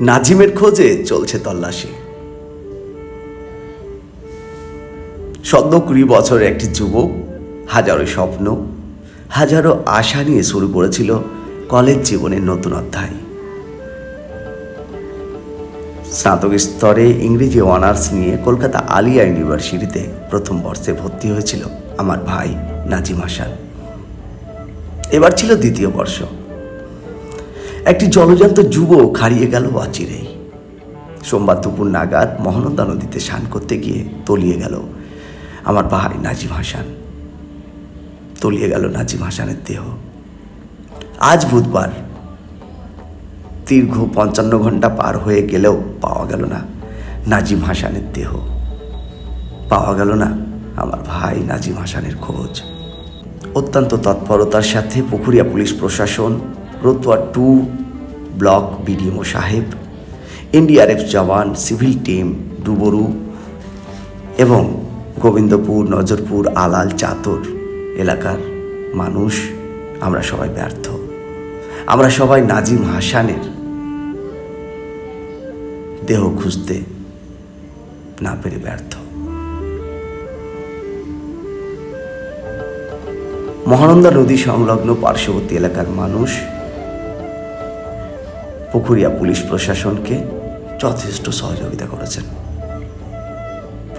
নাজিমের খোঁজে চলছে তল্লাশি। সদ্য কুড়ি বছরের একটি যুবক, হাজারো স্বপ্ন, হাজারো আশা নিয়ে শুরু করেছিল কলেজ জীবনের নতুন অধ্যায়। স্নাতক স্তরে ইংরেজি অনার্স নিয়ে কলকাতা আলিয়া ইউনিভার্সিটিতে প্রথম বর্ষে ভর্তি হয়েছিল আমার ভাই নাজিম হাসান এবার ছিল দ্বিতীয় বর্ষ। একটি জলজান্ত যুবক হারিয়ে গেল অচিরেই সোমবার দুপুর নাগাদ মহানন্দা নদীতে স্নান করতে গিয়ে তলিয়ে গেল আমার ভাই নাজিম হাসান। তলিয়ে গেল নাজিম হাসানের দেহ। আজ বুধবার, দীর্ঘ পঞ্চান্ন ঘণ্টা পার হয়ে গেলেও পাওয়া গেল না নাজিম হাসানের দেহ। পাওয়া গেল না আমার ভাই নাজিম হাসানের খোঁজ। অত্যন্ত তৎপরতার সাথে পুকুরিয়া পুলিশ প্রশাসন রতুয়া টু ব্লক বিডিএমও সাহেব, এনডিআরএফ জওয়ান, সিভিল টিম ডুবরু এবং গোবিন্দপুর, নজরপুর, আলাল, চাতর এলাকার মানুষ। আমরা সবাই ব্যর্থ। আমরা সবাই নাজিম হাসানের দেহ খুঁজতে না পেরে ব্যর্থ। মহানন্দা নদী সংলগ্ন পার্শ্ববর্তী এলাকার মানুষ পুকুরিয়া পুলিশ প্রশাসনকে যথেষ্ট সহযোগিতা করেছেন।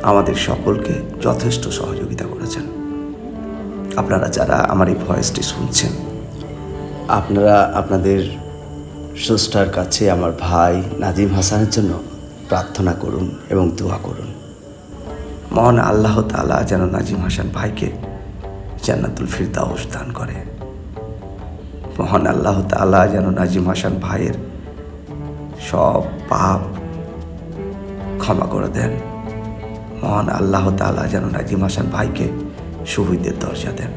আমাদের সকলকে যথেষ্ট সহযোগিতা করেছেন। আপনারা যারা আমার এই ভয়েসটি শুনছেন, আপনারা আপনাদের স্রষ্টার কাছে আমার ভাই নাজিম হাসানের জন্য প্রার্থনা করুন এবং দোয়া করুন। মহান আল্লাহ তালা যেন নাজিম হাসান ভাইকে জান্নাতুল ফিরদাউস দান করে। মহান আল্লাহ তালা যেন নাজিম হাসান ভাইয়ের সব পাপ ক্ষমা করে দেন। মহান আল্লাহ তালা যেন নাজিম হাসান ভাইকে শহীদের দরজা দেন।